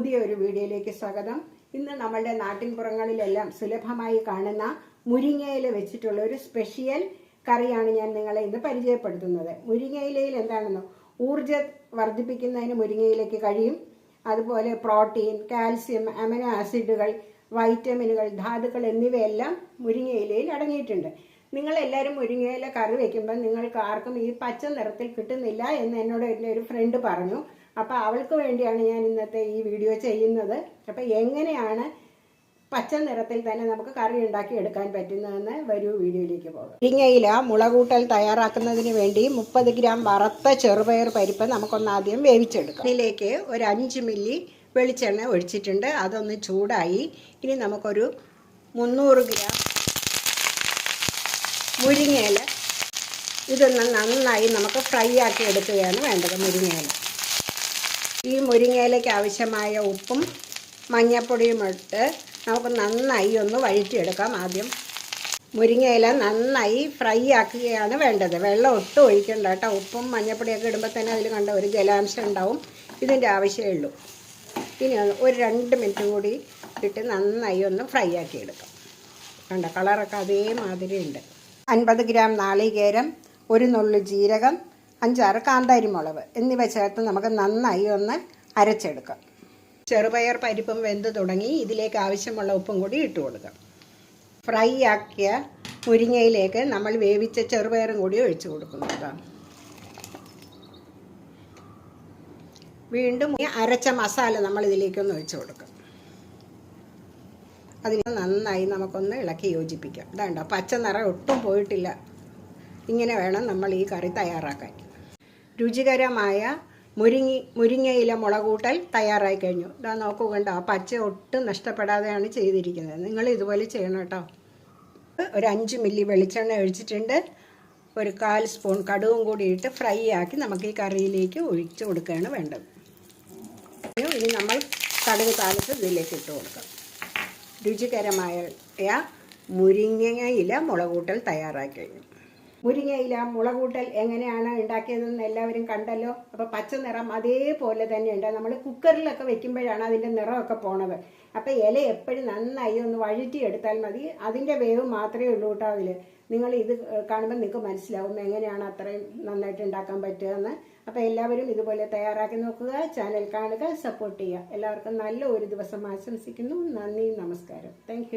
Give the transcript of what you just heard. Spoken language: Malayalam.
പുതിയ ഒരു വീഡിയോയിലേക്ക് സ്വാഗതം. ഇന്ന് നമ്മളുടെ നാട്ടിൻപുറങ്ങളിലെല്ലാം സുലഭമായി കാണുന്ന മുരിങ്ങയില വെച്ചിട്ടുള്ള ഒരു സ്പെഷ്യൽ കറിയാണ് ഞാൻ നിങ്ങളെ ഇന്ന് പരിചയപ്പെടുത്തുന്നത്. മുരിങ്ങയിലയിൽ എന്താണെന്നോ ഊർജ വർദ്ധിപ്പിക്കുന്നതിന് മുരിങ്ങയിലേക്ക് കഴിയും. അതുപോലെ പ്രോട്ടീൻ കാൽസ്യം അമിനോ ആസിഡുകൾ വൈറ്റമിനുകൾ ധാതുക്കൾ എന്നിവയെല്ലാം മുരിങ്ങയിലയിൽ അടങ്ങിയിട്ടുണ്ട്. നിങ്ങൾ എല്ലാവരും മുരിങ്ങയില കറി വെക്കുമ്പോൾ നിങ്ങൾക്ക് ആർക്കും ഈ പച്ച നിറത്തിൽ കിട്ടുന്നില്ല എന്ന് എന്നോട് എന്റെ ഒരു ഫ്രണ്ട് പറഞ്ഞു. അപ്പോൾ അവൾക്ക് വേണ്ടിയാണ് ഞാൻ ഇന്നത്തെ ഈ വീഡിയോ ചെയ്യുന്നത്. അപ്പോൾ എങ്ങനെയാണ് പച്ച നിറത്തിൽ തന്നെ നമുക്ക് കറി ഉണ്ടാക്കി എടുക്കാൻ പറ്റുന്നതെന്ന് വരൂ വീഡിയോയിലേക്ക് പോകാം. ഇരിങ്ങയില മുളകൂട്ടൽ തയ്യാറാക്കുന്നതിന് വേണ്ടി മുപ്പത് ഗ്രാം വറുത്ത ചെറുപയർ പരിപ്പ് നമുക്കൊന്ന് ആദ്യം വേവിച്ചെടുക്കാം. ഇതിലേക്ക് ഒരു അഞ്ച് മില്ലി വെളിച്ചെണ്ണ ഒഴിച്ചിട്ടുണ്ട്. അതൊന്ന് ചൂടായി. ഇനി നമുക്കൊരു മുന്നൂറ് ഗ്രാം മുരിങ്ങയില. ഇതൊന്ന് നന്നായി നമുക്ക് ഫ്രൈ ആക്കി എടുക്കുകയാണ് വേണ്ടത് മുരിങ്ങയില. ഈ മുരിങ്ങയിലേക്ക് ആവശ്യമായ ഉപ്പും മഞ്ഞപ്പൊടിയും ഇട്ട് നമുക്ക് നന്നായി ഒന്ന് വഴറ്റിയെടുക്കാം ആദ്യം. മുരിങ്ങയില നന്നായി ഫ്രൈ ആക്കുകയാണ് വേണ്ടത്. വെള്ളം ഒട്ടും ഒഴിക്കണ്ട കേട്ടോ. ഉപ്പും മഞ്ഞപ്പൊടിയൊക്കെ ഇടുമ്പോൾ തന്നെ അതിൽ കണ്ട ഒരു ജലാംശം ഉണ്ടാവും. ഇതിന്റെ ആവശ്യമേ ഉള്ളൂ. ഇനി ഒരു രണ്ട് മിനിറ്റ് കൂടി ഇട്ട് നന്നായി ഒന്ന് ഫ്രൈ ആക്കി എടുക്കാം കണ്ട കളറൊക്കെ അതേമാതിരി ഉണ്ട്. അൻപത് ഗ്രാം നാളികേരം ഒരു നുള്ളു ജീരകം അഞ്ചാറ് കാന്താരി മുളക് എന്നിവ ചേർത്ത് നമുക്ക് നന്നായി ഒന്ന് അരച്ചെടുക്കാം. ചെറുപയർ പരിപ്പും വെന്ത് തുടങ്ങി ഇതിലേക്ക് ആവശ്യമുള്ള ഉപ്പും കൂടി ഇട്ട് കൊടുക്കാം. ഫ്രൈ ആക്കിയ മുരിങ്ങയിലേക്ക് നമ്മൾ വേവിച്ച ചെറുപയറും കൂടി ഒഴിച്ചു കൊടുക്കുന്നത് വീണ്ടും അരച്ച മസാല നമ്മൾ ഇതിലേക്കൊന്ന് ഒഴിച്ചു കൊടുക്കാം. അതിന് നന്നായി നമുക്കൊന്ന് ഇളക്കി യോജിപ്പിക്കാം. ഇതാണ്ടോ പച്ച നിറം ഒട്ടും പോയിട്ടില്ല. ഇങ്ങനെ വേണം നമ്മൾ ഈ കറി തയ്യാറാക്കാൻ. രുചികരമായ മുരിങ്ങി മുരിങ്ങയില മുളകൂട്ടൽ തയ്യാറായി കഴിഞ്ഞു. ഇതാ നോക്കൂ കണ്ടോ ആ പച്ച ഒട്ടും നഷ്ടപ്പെടാതെയാണ് ചെയ്തിരിക്കുന്നത്. നിങ്ങൾ ഇതുപോലെ ചെയ്യണം കേട്ടോ. ഒരു അഞ്ച് മില്ലി വെളിച്ചെണ്ണ ഒഴിച്ചിട്ടുണ്ട്. ഒരു കാൽ സ്പൂൺ കടുവും കൂടി ഇട്ട് ഫ്രൈ ആക്കി നമുക്ക് ഈ കറിയിലേക്ക് ഒഴിച്ചു കൊടുക്കുകയാണ് വേണ്ടത്. ഇനി നമ്മൾ കടുക് താളിച്ച് ഇതിലേക്ക് ഇട്ട് കൊടുക്കാം. രുചികരമായ മുരിങ്ങയില മുളകൂട്ടൽ തയ്യാറാക്കി കഴിഞ്ഞു. മുരിങ്ങയില മുളകൂട്ടൽ എങ്ങനെയാണ് ഉണ്ടാക്കിയതെന്ന് എല്ലാവരും കണ്ടല്ലോ. അപ്പോൾ പച്ച നിറം അതേപോലെ തന്നെയുണ്ട്. നമ്മൾ കുക്കറിലൊക്കെ വെക്കുമ്പോഴാണ് അതിന്റെ നിറമൊക്കെ പോണത്. അപ്പോൾ ഇല എപ്പോഴും നന്നായി ഒന്ന് വഴറ്റിയെടുത്താൽ മതി. അതിന്റെ വേവ് മാത്രമേ ഉള്ളൂ കേട്ടോ അതിൽ നിങ്ങൾ ഇത് കാണുമ്പോൾ നിങ്ങൾക്ക് മനസ്സിലാവും എങ്ങനെയാണ് അത്രയും നന്നായിട്ട് ഉണ്ടാക്കാൻ പറ്റുകയെന്ന്. അപ്പോൾ എല്ലാവരും ഇതുപോലെ തയ്യാറാക്കി നോക്കുക ചാനൽ കാണുക സപ്പോർട്ട് ചെയ്യുക. എല്ലാവർക്കും നല്ല ഒരു ദിവസം ആശംസിക്കുന്നു. നന്ദി നമസ്കാരം. താങ്ക്